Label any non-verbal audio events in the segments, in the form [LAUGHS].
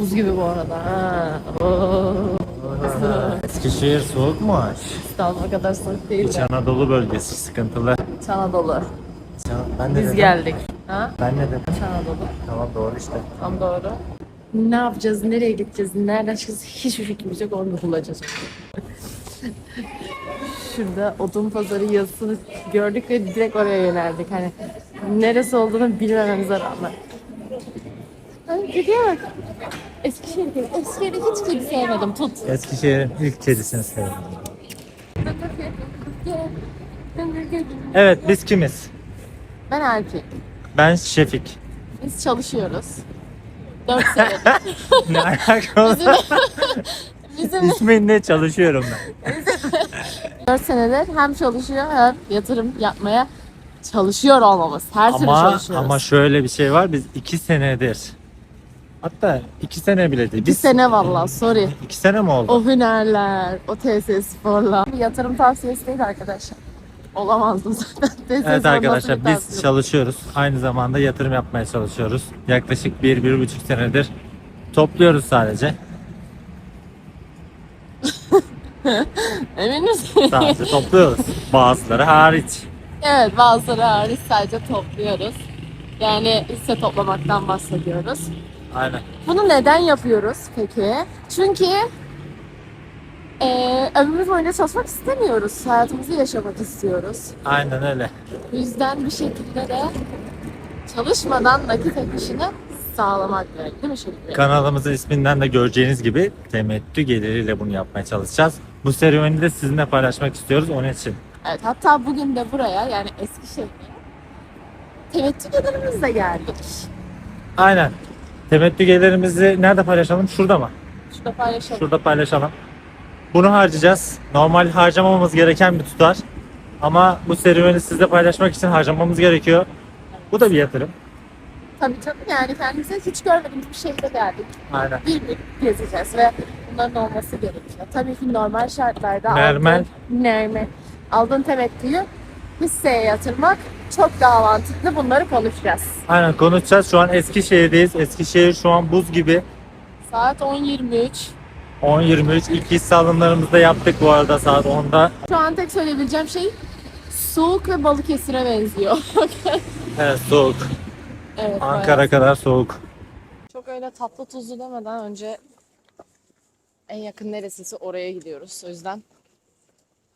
Buz gibi bu arada. Ha. Oo. [LAUGHS] Eskişehir soğukmuş. İstanbul kadar soğuk değil İç de. Anadolu bölgesi sıkıntılı. İç Anadolu. Ben ne Biz dedim? geldik. Ha? Ben ne dedim? İç Anadolu. Tamam doğru işte. Tam doğru. Ne yapacağız, nereye gideceğiz, nereden çıkacağız hiçbir fikrimiz yok. Onu bulacağız. [LAUGHS] Şurada odun pazarı yazısını gördük ve direkt oraya yöneldik. Hani neresi olduğunu bilmememize rağmen. Kediye bak. Eskişehir kedi. Hiç kedi sevmedim. Tut. Eskişehir'in ilk kedisini sevdim. Evet biz kimiz? Ben Alpi. Ben Şefik. Biz çalışıyoruz. 4 senedir. [LAUGHS] ne alakalı? Bizim İsmin ne çalışıyorum ben. 4 senedir hem çalışıyor hem yatırım yapmaya çalışıyor olmamız. Her Ama çalışıyoruz. ama şöyle bir şey var biz iki senedir. Hatta iki sene bile değil. Bir sene vallahi sorry. iki sene mi oldu? O hünerler, o TS sporlar. Yatırım tavsiyesi değil arkadaşlar. Olamazdım zaten. [LAUGHS] TS Evet arkadaşlar biz tavsiye? çalışıyoruz. Aynı zamanda yatırım yapmaya çalışıyoruz. Yaklaşık bir, bir buçuk senedir topluyoruz sadece. [LAUGHS] Emin misin? Sadece topluyoruz. Bazıları hariç. evet bazıları hariç sadece topluyoruz. Yani hisse toplamaktan bahsediyoruz. Aynen. Bunu neden yapıyoruz peki? Çünkü eee ömrümüz boyunca çalışmak istemiyoruz. Hayatımızı yaşamak istiyoruz. Aynen öyle. Bu yüzden bir şekilde de çalışmadan nakit akışını sağlamak gerek değil mi Şerif Bey? Kanalımızın isminden de göreceğiniz gibi temettü geliriyle bunu yapmaya çalışacağız. Bu serüveni de sizinle paylaşmak istiyoruz onun için. Evet hatta bugün de buraya yani Eskişehir'e tevettü gelirimizle geldik. Aynen. Temettü gelirimizi nerede paylaşalım? Şurada mı? Şurada paylaşalım. Şurada paylaşalım. Bunu harcayacağız. Normal harcamamamız gereken bir tutar. Ama bu serüveni sizle paylaşmak için harcamamız gerekiyor. Bu da bir yatırım. Tabii tabii yani kendimize hiç görmediğimiz bir şehre geldik. Aynen. Bir bir gezeceğiz ve bunların olması gerekiyor. Tabii ki normal şartlarda Mermer. aldığın, mermer, aldığın temettüyü hisseye yatırmak çok daha mantıklı. Bunları konuşacağız. Aynen konuşacağız. Şu an Eskişehir'deyiz. Eskişehir şu an buz gibi. Saat 10.23. 10.23 ilk hisse alımlarımızı da yaptık bu arada saat 10'da. Şu an tek söyleyebileceğim şey soğuk ve Balıkesir'e benziyor. [LAUGHS] Evet soğuk. evet, Ankara bayağı. kadar soğuk. Çok öyle tatlı tuzlu demeden önce en yakın neresiyse oraya gidiyoruz. O yüzden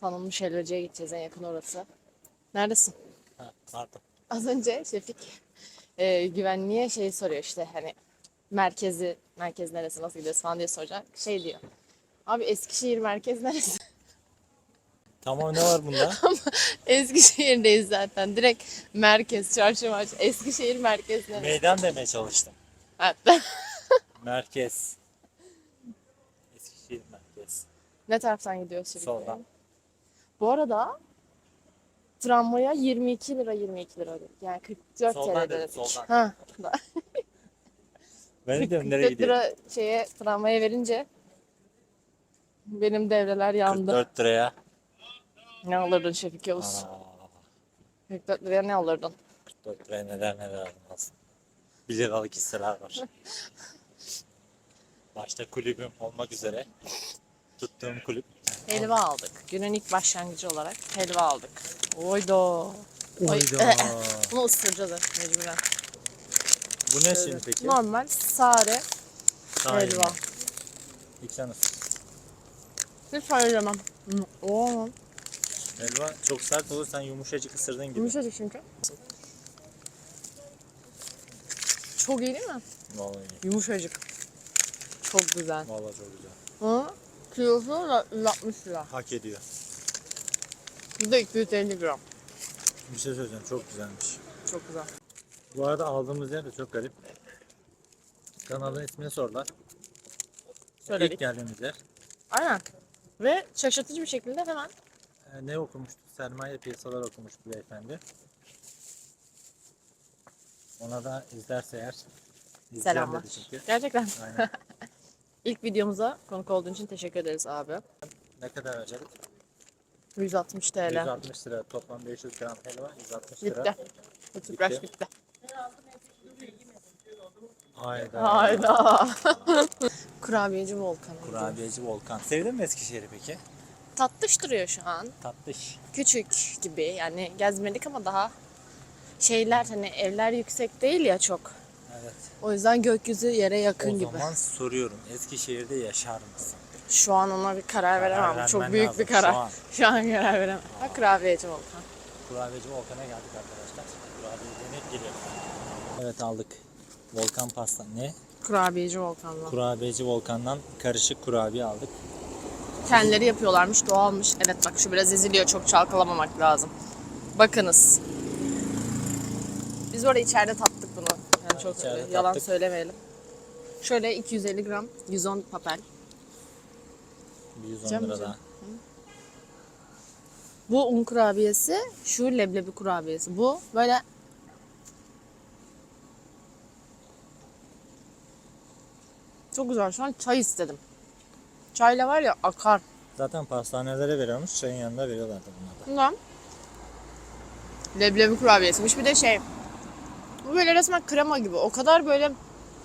tanınmış helvacıya gideceğiz en yakın orası. Neredesin? Pardon. Az önce Şefik e, güvenliğe şey soruyor işte hani merkezi, merkez neresi nasıl gidiyoruz falan diye soracak. Şey diyor. Abi Eskişehir merkez neresi? [LAUGHS] Tamam ne var bunda? [LAUGHS] Eskişehir'deyiz zaten. Direkt merkez, çarşı marşı. Eskişehir merkez neresi? Meydan demeye çalıştım. Hatta [LAUGHS] Merkez. Eskişehir merkez. ne taraftan gidiyoruz? Bey? Soldan. Bu arada tramvaya 22 lira 22 lira ödedik. Yani 44 Soldan TL dedim, ödedik. soldan. Ha. Ben de diyorum nereye 44 gidiyor? lira şeye tramvaya verince benim devreler yandı. 44 liraya. Ne alırdın Şefik Yavuz? Aa, 44 liraya ne alırdın? 44 liraya neler neler almaz. 1 liralık hisseler var. [LAUGHS] Başta kulübüm olmak üzere tuttuğum kulüp. Helva aldık. Günün ilk başlangıcı olarak helva aldık. Oydo. Oy. Oyda. [LAUGHS] Bunu ısıracağız mecburen. Bu ne şimdi peki? Normal sare Sahil helva. mi? İlk sen ısır. Hiç söylemem. Oo. Helva çok sert olur sen yumuşacık ısırdığın gibi. Yumuşacık çünkü. Çok iyi değil mi? Vallahi, Yumuşacık. Çok güzel. vallahi çok güzel. Hı? Kilosu da 160 lira. Hak ediyor. Bu da 250 gram. Bir şey söyleyeceğim çok güzelmiş. Çok güzel. Bu arada aldığımız yer de çok garip. Kanalın ismini sordular. Söyledik. İlk geldiğimiz yer. Aynen. Ve şaşırtıcı bir şekilde hemen Ee, ne okumuştu? Sermaye piyasalar okumuştu beyefendi. Ona da izlerse eğer. izleyen Selamlar. dedi çünkü. gerçekten Aynen. [LAUGHS] ilk videomuza konuk olduğun için teşekkür ederiz abi. ne kadar harcadık? 160 TL. 160 lira. Toplam 500 gram helva 160 lira. Bitti. Bitti. bitti. Hayda. Hayda. [LAUGHS] Kurabiyeci Volkan. Kurabiyeci Volkan. Sevdin mi Eskişehir'i peki? Tatlış duruyor şu an. Tatlış. Küçük gibi yani gezmedik ama daha şeyler hani evler yüksek değil ya çok. Evet. O yüzden gökyüzü yere yakın o gibi. zaman soruyorum. Eskişehir'de yaşar mısın? Şu an ona bir karar, Karar veremem. Çok büyük lazım bir karar. şu an. [LAUGHS] Şu an karar veremem. Bak kurabiyeci Volkan. Kurabiyeci Volkan'a geldik arkadaşlar. Kurabiyeciğini geliyor. Evet aldık. Volkan pasta. Ne? Kurabiyeci Volkan'la. Kurabiyeci Volkan'dan karışık kurabiye aldık. Kendileri yapıyorlarmış, doğalmış. Evet bak şu biraz eziliyor, çok çalkalamamak lazım. Bakınız. Biz orada içeride. Yani çok içeride öyle yalan tattık. söylemeyelim. Şöyle 250 gram 110 papel. 110 Cem lira daha. Bu un kurabiyesi, şu leblebi kurabiyesi. Bu böyle çok güzel. Şu an çay istedim. Çayla var ya akar. Zaten pastanelere veriyormuş. Çayın yanında veriyorlardı bunlar da. Bundan leblebi kurabiyesiymiş. Bir de şey bu böyle resmen krema gibi. O kadar böyle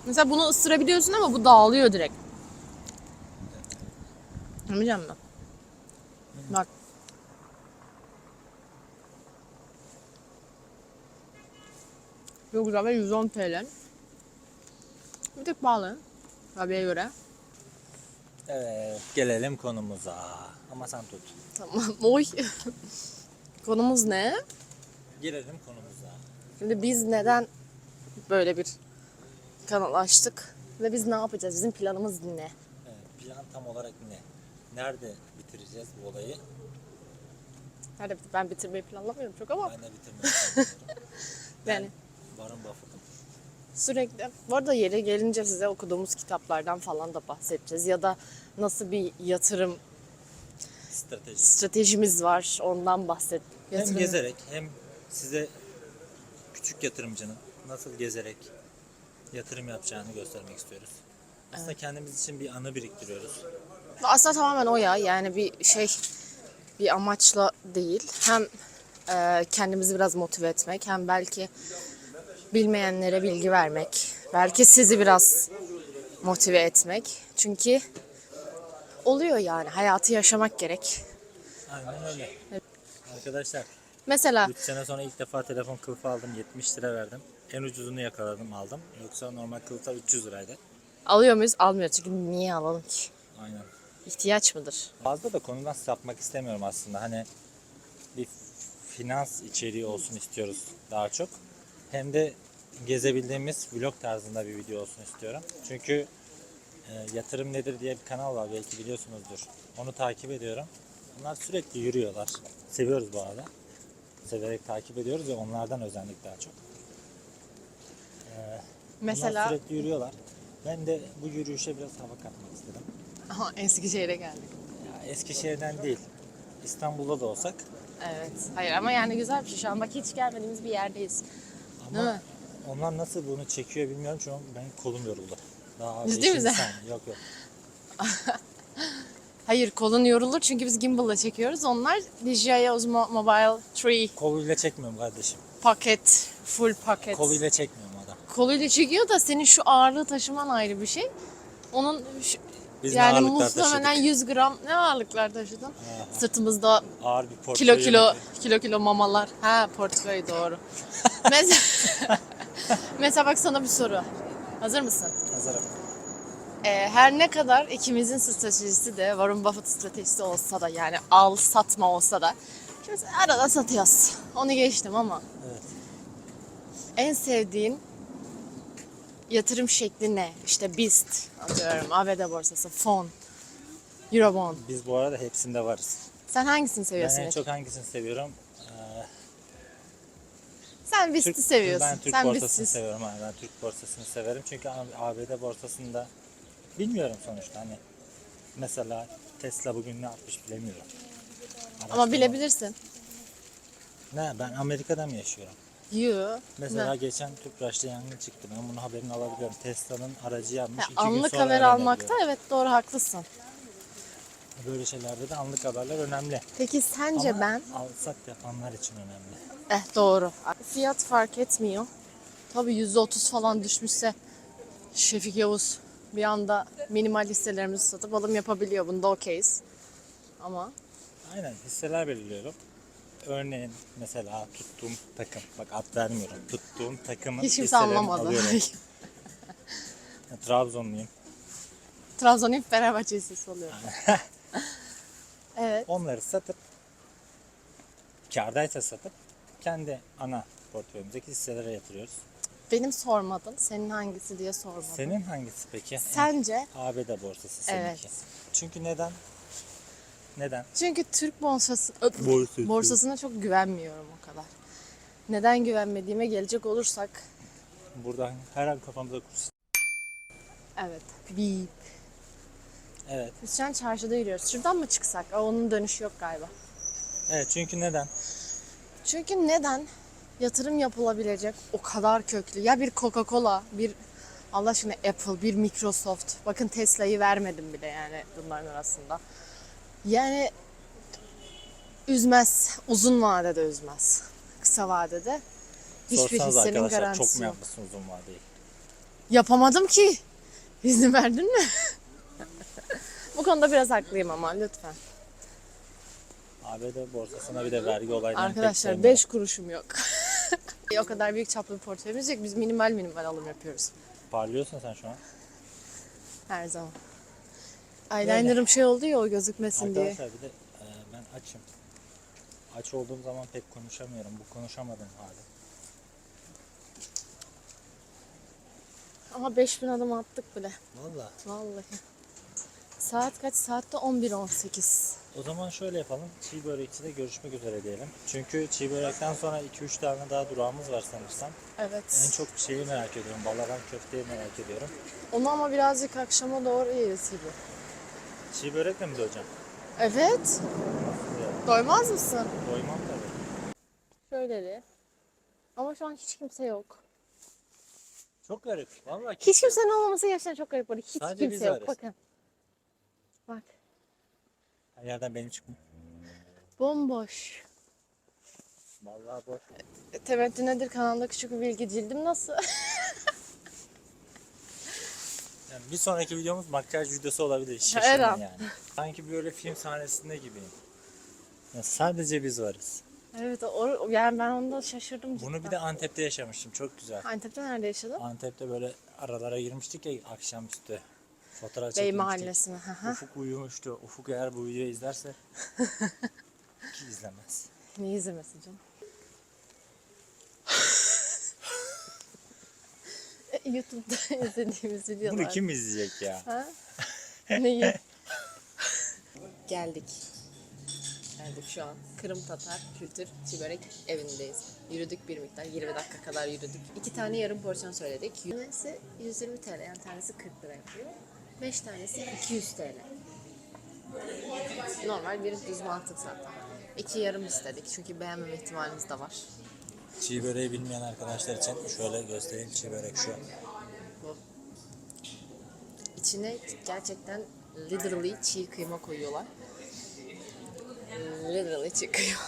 mesela bunu ısırabiliyorsun ama bu dağılıyor direkt. Yemeyeceğim mi? Bak. Çok güzel ve 110 TL. Bir tık pahalı. Tabiye göre. Evet. Gelelim konumuza. Ama sen tut. Tamam. [LAUGHS] Oy. Konumuz ne? Gelelim konumuza. Şimdi biz neden böyle bir kanal açtık ve biz ne yapacağız? Bizim planımız ne? Evet, plan tam olarak ne? Nerede bitireceğiz bu olayı? Nerede bit- ben bitirmeyi planlamıyorum çok ama Ben de bitirmek istiyorum. [LAUGHS] yani Warren Buffett'ım. sürekli bu arada yeri gelince size okuduğumuz kitaplardan falan da bahsedeceğiz ya da nasıl bir yatırım Strateji. stratejimiz var ondan bahset. Hem Yatırım- gezerek hem size küçük yatırımcının nasıl gezerek yatırım yapacağını göstermek istiyoruz. Aslında kendimiz için bir anı biriktiriyoruz. Aslında tamamen o ya. Yani bir şey bir amaçla değil. Hem e, kendimizi biraz motive etmek hem belki bilmeyenlere bilgi vermek. Belki sizi biraz motive etmek. Çünkü oluyor yani. Hayatı yaşamak gerek. Aynen öyle. Arkadaşlar Mesela 3 sene sonra ilk defa telefon kılıfı aldım 70 lira verdim. En ucuzunu yakaladım aldım. Yoksa normal kılıflar 300 liraydı. alıyor muyuz? Almıyoruz. Çünkü niye alalım ki? Aynen. İhtiyaç mıdır? Fazla da konudan sapmak istemiyorum aslında. Hani bir finans içeriği olsun istiyoruz daha çok. Hem de gezebildiğimiz vlog tarzında bir video olsun istiyorum. Çünkü e, Yatırım Nedir diye bir kanal var belki biliyorsunuzdur. Onu takip ediyorum. Onlar sürekli yürüyorlar. Seviyoruz bu arada. Severek takip ediyoruz ve onlardan özendik daha çok. E, Onlar Mesela sürekli yürüyorlar. Ben de bu yürüyüşe biraz hava katmak istedim. Aha, Eskişehir'e geldik. Ya Eskişehir'den değil. İstanbul'da da olsak Evet. Hayır ama yani güzel bir şey. Şu an bak hiç gelmediğimiz bir yerdeyiz. Değil ama mi? onlar nasıl bunu çekiyor bilmiyorum çünkü benim kolum yoruldu. Daha Ciddi saniye. Yok yok. [LAUGHS] Hayır kolun yorulur çünkü biz gimbal'la çekiyoruz. Onlar DJI Osmo Mobile 3 Koluyla çekmiyorum kardeşim. paket, full paket. Koluyla çekmiyorum. Koluyla çekiyor da senin şu ağırlığı taşıman ayrı bir şey. Onun şu- Biz ne yani ağırlıklar muhtemelen taşıdık. 100 gram ne ağırlıklar taşıdın? Sırtımızda Ağır bir portföy. kilo kilo yönetiyor. kilo kilo mamalar. Ha portföy doğru. [LAUGHS] Mesela, [LAUGHS] mesela bak sana bir soru. Hazır mısın? Hazırım. Ee, her ne kadar ikimizin stratejisi de Warren Buffett stratejisi olsa da yani al satma olsa da şimdi arada satıyoruz. Onu geçtim ama Evet. en sevdiğin yatırım şekli ne? İşte BIST atıyorum, ABD borsası, fon, Eurobond. Biz bu arada hepsinde varız. Sen hangisini Ben seviyorsun? en ilk? çok hangisini seviyorum? Ee, Sen BIST'i Türk- seviyorsun. Ben Türk Sen borsasını BIST'i seviyorum. Ha, ben Türk borsasını severim. Çünkü ABD borsasında bilmiyorum sonuçta hani mesela Tesla bugün ne yapmış bilemiyorum. Ama Araştırma- bilebilirsin. Ne ben Amerika'da mı yaşıyorum? You. Mesela Ne? geçen Tüpraş'ta yangın çıktı. Ben bunu haberini alabiliyorum. Tesla'nın aracı yanmış. Ya, iki gün anlık sonra haber almakta evet doğru haklısın. Böyle şeylerde de anlık haberler önemli. Peki sence Ama ben alsak yapanlar için önemli. Eh doğru. Fiyat fark etmiyor. Tabii %30 falan düşmüşse Şefik Yavuz bir anda minimal hisselerimizi satıp alım yapabiliyor. Bunda okeyiz. Ama Aynen hisseler belirliyorum. Örneğin mesela tuttuğum takım, bak ad vermiyorum. Tuttuğum takımın hiç kimse hisselerini anlamadı. alıyorum. Ya, Trabzonluyum. Trabzon'un Fenerbahçe hissesi oluyor. [LAUGHS] evet. Onları satıp kârdaysa satıp kendi ana portföyümüzdeki hisselere yatırıyoruz. Benim sormadın. Senin hangisi diye sormadın. Senin hangisi peki? Sence? ABD borsası seninki. Evet. Çünkü neden? Neden? Çünkü Türk borsası, Borsası. borsasına çok güvenmiyorum o kadar. Neden güvenmediğime gelecek olursak. Buradan her an kafamıza kursun. Evet. Bip. Evet. Biz şu an çarşıda yürüyoruz. Şuradan mı çıksak? Aa, onun dönüşü yok galiba. Evet çünkü neden? Çünkü neden yatırım yapılabilecek o kadar köklü ya bir Coca-Cola, bir Allah aşkına Apple, bir Microsoft. Bakın Tesla'yı vermedim bile yani bunların arasında. Yani üzmez. Uzun vadede üzmez. Kısa vadede hiçbir Sorsanız hissenin arkadaşlar garantisi çok mu yok. yapmışsın uzun vadeyi? Yapamadım ki. İzni verdin mi? [LAUGHS] Bu konuda biraz haklıyım ama lütfen. ABD borsasına bir de vergi olaylarını Arkadaşlar sevmiyorum. 5 kuruşum yok. [LAUGHS] o kadar büyük çaplı bir portföyümüz yok. Biz minimal minimal alım yapıyoruz. Parlıyorsun sen şu an. Her zaman. Eyeliner'ım şey oldu ya o gözükmesin diye. Arkadaşlar bir de e, ben açım. Aç olduğum zaman pek konuşamıyorum. Bu konuşamadığım hali. Ama 5000 adım attık bile. Valla. Vallahi. Saat kaç? Saatte 11.18. O zaman şöyle yapalım. Çiğ börekçide görüşmek üzere diyelim. Çünkü çiğ börekten sonra 2-3 tane daha durağımız var sanırsam. En Evet. çok şeyi merak ediyorum. Balaban köfteyi merak ediyorum. Onu ama birazcık akşama doğru yeriz gibi. Çiğ börekle mi doyacağım? Evet. Doymaz mısın? Doymam tabii. Şöyle Ama şu an hiç kimse yok. Çok garip. Vallahi Hiç kimsenin olmaması gerçekten çok garip oldu. Hiç Sadece biz kimse yok. varız. Bakın. Bak. Her yerden benim çıkmıyor. Bomboş. Vallahi boş. Temettü nedir kanalda küçük bir bilgi cildim nasıl? [LAUGHS] Yani bir sonraki videomuz makyaj videosu olabilir. Her an. yani. Sanki böyle film sahnesinde gibiyim. Ya sadece biz varız. evet o, yani ben onda şaşırdım cidden. Bunu bir de Antep'te yaşamıştım. Çok güzel. Antep'te nerede yaşadın? Antep'te böyle aralara girmiştik ya akşamüstü. Fotoğraf Bey. Mahallesi'ne. hı hı. Ufuk uyumuştu. Ufuk eğer bu videoyu izlerse [LAUGHS] ki izlemez. Ne izlemesi canım? YouTube'da [LAUGHS] izlediğimiz videolar. Bunu kim izleyecek ya? Ha? [LAUGHS] Neyi? Geldik. Geldik şu an. Kırım Tatar Kültür Çiberek evindeyiz. Yürüdük bir miktar. 20 dakika kadar yürüdük. İki tane yarım porsiyon söyledik. Tanesi 120 TL yani tanesi 40 lira yapıyor. 5 tanesi 200 TL. Normal bir düz mantık zaten. İki yarım istedik çünkü beğenmeme ihtimalimiz de var. Çiğ böreği bilmeyen arkadaşlar için şöyle göstereyim. Çiğ börek şu. İçine gerçekten literally çiğ kıyma koyuyorlar. Literally çiğ kıyma.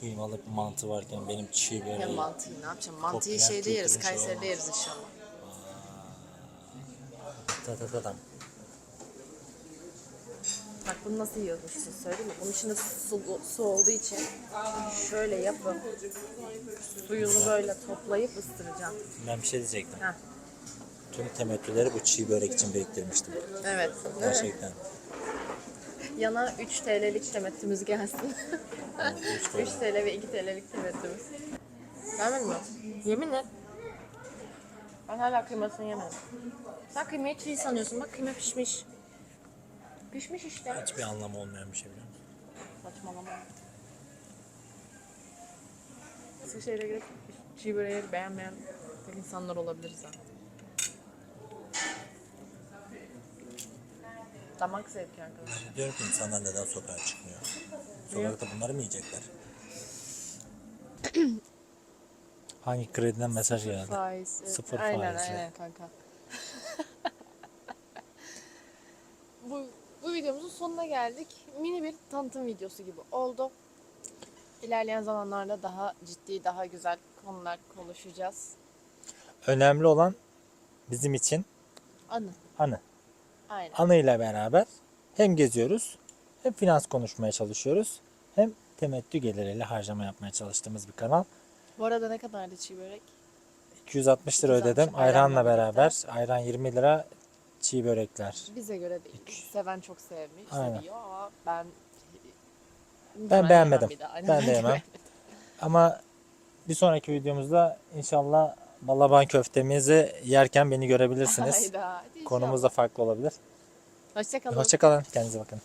Kıymalı bir mantı varken benim çiğ Ya böreği. mantıyı ne yapacağım? Mantıyı şeyde yeriz, şey Kayseri'de yeriz inşallah. Ta ta ta tam. Bak bunu nasıl yiyormuşsun söyleyeyim mi? Bunun içinde su, su olduğu için şöyle yapıp suyunu böyle toplayıp ıstıracağım. Ben bir şey diyecektim. Heh. Tüm temettüleri bu çiğ börek için biriktirmiştim. Evet. Gerçekten. [LAUGHS] Yana 3 TL'lik temettümüz gelsin. Evet, üç [LAUGHS] 3 börek. TL ve 2 TL'lik temettümüz. Vermedin mi? Yemin et. Ben hala kıymasını yemedim. Sen kıymayı çiğ sanıyorsun. Bak kıyma pişmiş. Pişmiş işte. Hiçbir anlamı olmayan bir şey biliyor musun? Saçmalama. Eskişehir'e girip çiğ böreği beğenmeyen tek insanlar olabiliriz ha. Damak zevki arkadaşlar. Diyorum ki insanlar neden sokağa çıkmıyor? Sokakta bunları mı yiyecekler? [CLEARS THROAT] Hangi krediden mesaj geldi? Faiz. evet. Sıfır aynen, faizli. Aynen kanka. [LAUGHS] bu, bu videomuzun sonuna geldik. Mini bir tanıtım videosu gibi oldu. İlerleyen zamanlarda daha ciddi, daha güzel konular konuşacağız. Önemli olan bizim için Anı. anı. Aynen. Anıyla beraber hem geziyoruz hem finans konuşmaya çalışıyoruz. Hem temettü geliriyle harcama yapmaya çalıştığımız bir kanal. Bu arada ne kadardı çiğ börek? 260 lira 260, ödedim. ayranla Ayranla beraber. Ayran 20 lira. Çiğ börekler. Bize göre değil. Seven çok sevmiş, Aynen. seviyor ama ben Ben beğenmedim. bir daha. Aynen, Ben de yemem. Ama bir sonraki videomuzda inşallah balaban köftemizi yerken beni görebilirsiniz. Hayda. Konumuz da farklı olabilir. Hoşça kalın. Hoşçakalın. Kendinize bakın.